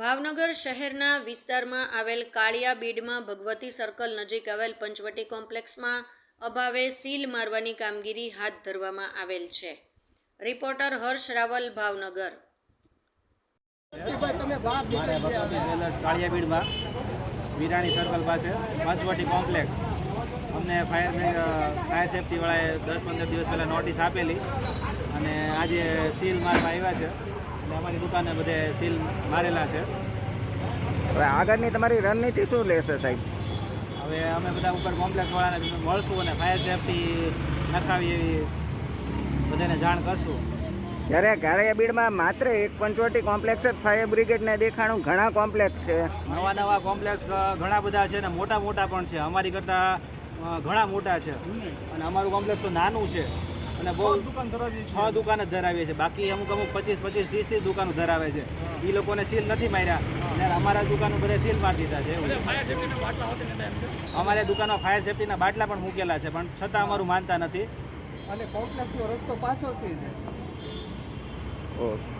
ભાવનગર શહેરના વિસ્તારમાં આવેલ કાળિયા બીડમાં ભગવતી સર્કલ નજીક આવેલ પંચવટી કોમ્પ્લેક્સમાં અભાવે સીલ મારવાની કામગીરી હાથ ધરવામાં આવેલ છે. રિપોર્ટર હર્ષ રાવલ, ભાવનગર. જ્વેલર્સ કાળિયાબીડમાં વિરાણી સર્કલ પાસે પંચવટી કોમ્પ્લેક્સ. અમને ફાયર ફાયર સેફટીવાળાએ દસ પંદર દિવસ પહેલાં નોટિસ આપેલી અને આજે સીલ મારવા આવ્યા છે. અમારી દુકાને બધે સીલ મારેલા છે. હવે આગળની તમારી રણનીતિ શું લેશે સાહેબ? હવે અમે બધા ઉપર કોમ્પ્લેક્સવાળાને મળશું અને ફાયર સેફટી નખાવી એવી બધાને જાણ કરશું. જ્યારે ગાળિયાબીડમાં માત્ર એક પંચવટી કોમ્પ્લેક્સ જ ફાયર બ્રિગેડને દેખાણું ઘણા કોમ્પ્લેક્સ છે. નવા નવા કોમ્પ્લેક્સ ઘણા બધા છે ને મોટા મોટા પણ છે. અમારી કરતાં ઘણા મોટા છે. અને અમારું કોમ્પ્લેક્સ તો નાનું છે. અને બહુ છ દુકાન જ ધરાવીએ છે બાકી અમુક અમુક પચીસ પચીસ ત્રીસ ત્રીસ દુકાનો ધરાવે છે. એ લોકોને સીલ નથી માર્યા. અને અમારા દુકાનો બધે સીલ મારી દીધા છે અમારે દુકાનમાં ફાયર સેફટીના બાટલા પણ મૂકેલા છે પણ છતાં અમારું માનતા નથી. અને કોમ્પ્લેક્સનો રસ્તો પાછળથી છે. ઓકે